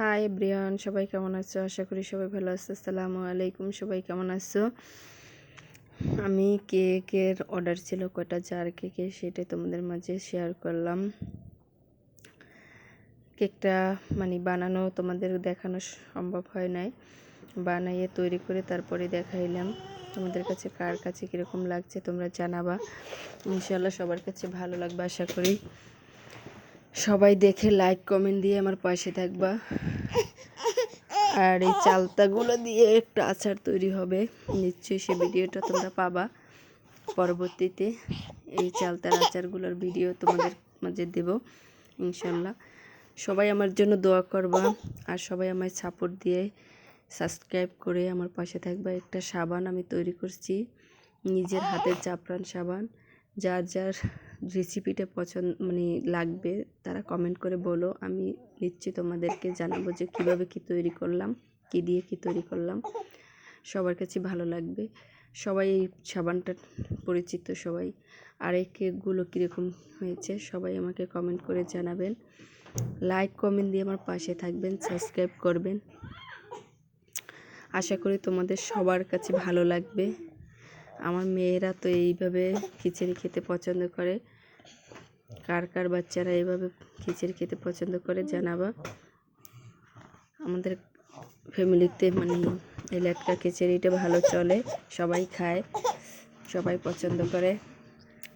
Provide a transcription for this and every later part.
High Brian সবাই কেমন আছো? আশা করি সবাই ভালো আছো। আসসালামু আলাইকুম। সবাই কেমন আছো? আমি কেকের অর্ডার ছিল কটা জার কেকে সেটা তোমাদের মাঝে শেয়ার করলাম। কেকটা মানে বানানো তোমাদের দেখানো সম্ভব হয় নাই। বানাইয়ে তৈরি করে তারপরে দেখাইলাম। তোমাদের কাছে কার কাছে কীরকম লাগছে তোমরা জানাবা। ইনশাল্লাহ সবার কাছে ভালো লাগবে, আশা করি। সবাই দেখে লাইক কমেন্ট দিয়ে আমার পাশে থাকবা। আর এই চালতাগুলো দিয়ে একটা আচার তৈরি হবে। নিশ্চয়ই সে ভিডিওটা তোমরা পাবা। পরবর্তীতে এই চালতার আচারগুলোর ভিডিও তোমাদের মাঝে দেব, ইনশাল্লাহ। সবাই আমার জন্য দোয়া করবা আর সবাই আমায় সাপোর্ট দিয়ে সাবস্ক্রাইব করে আমার পাশে থাকবা। একটা সাবান আমি তৈরি করছি, নিজের হাতের চাপড়ান সাবান। যার যার রেসিপিটা পছন্দ মানে লাগবে, তারা কমেন্ট করে বলো। আমি নিশ্চয়ই তোমাদেরকে, জানাব যে কীভাবে কী তৈরি করলাম, কী দিয়ে কী তৈরি করলাম। সবার কাছে ভালো লাগবে। সবাই এই সাবানটা পরিচিত সবাই। আর এই কেকগুলো কীরকম হয়েছে, সবাই আমাকে কমেন্ট করে জানাবেন। লাইক কমেন্ট দিয়ে আমার পাশে থাকবেন সাবস্ক্রাইব করবেন। আশা করি তোমাদের সবার কাছে ভালো লাগবে। আমার মেয়েরা তো এইভাবে খিচুড়ি খেতে পছন্দ করে। কার কার বাচ্চারা এইভাবে খিচুড়ি খেতে পছন্দ করে জানাবা? আমাদের ফ্যামিলিতে মানে এই লেটকা খিচুড়িটা ভালো চলে, সবাই খায়, সবাই পছন্দ করে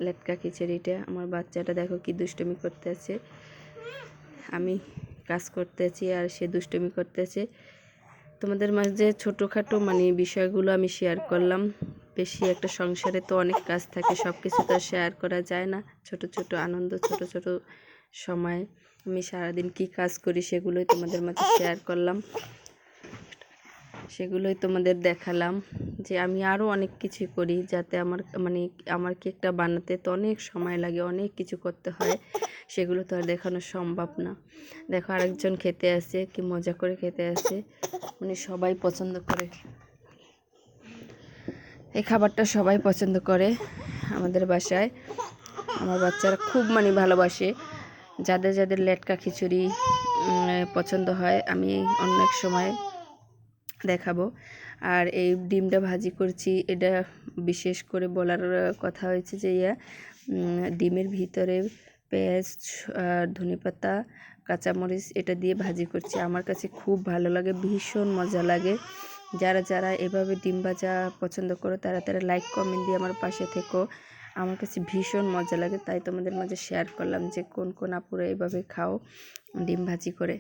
লেটকা খিচুড়িটা। আমার বাচ্চাটা দেখো কি দুষ্টুমি করতে আছে। আমি কাজ করতেছি আর সে দুষ্টুমি করতেছে তোমাদের মাঝে ছোটোখাটো মানে বিষয়গুলো আমি শেয়ার করলাম। বেশি একটা সংসারে তো অনেক কাজ থাকে সব কিছু তো আর শেয়ার করা যায় না। ছোট ছোট আনন্দ, ছোট ছোট সময়। আমি সারাদিন কি কাজ করি সেগুলোই তোমাদের মাঝে শেয়ার করলাম। সেগুলোই তোমাদের দেখালাম যে আমি আরও অনেক কিছু করি যাতে আমার মানে আমার কেকটা বানাতে তো অনেক সময় লাগে, অনেক কিছু করতে হয়। সেগুলো তো আর দেখানো সম্ভব না। দেখো আরেকজন খেতে আসে, কি মজা করে খেতে আসে। উনি সবাই পছন্দ করে। এই খাবারটা সবাই পছন্দ করে আমাদের বাসায়। আমার বাচ্চারা খুব মানে ভালোবাসে। যাদের যাদের লেটকা খিচুড়ি পছন্দ হয়, আমি অনেক সময় দেখাবো। আর এই ডিমটা ভাজি করছি, এটা বিশেষ করে বলার কথা হয়েছে যে ইয়া ডিমের ভিতরে পেঁয়াজ আর ধনেপাতা, কাঁচামরিচ, এটা দিয়ে ভাজি করছি। আমার কাছে খুব ভালো লাগে, ভীষণ মজা লাগে। যারা যারা এভাবে ডিম ভাজা পছন্দ করো, তারা তারা লাইক কমেন্ট দিয়ে আমার পাশে থেকো। আমার কাছে ভীষণ মজা লাগে, তাই তোমাদের মাঝে শেয়ার করলাম যে কোন কোন আপুরা এভাবে খাও, ডিম ভাজি করে।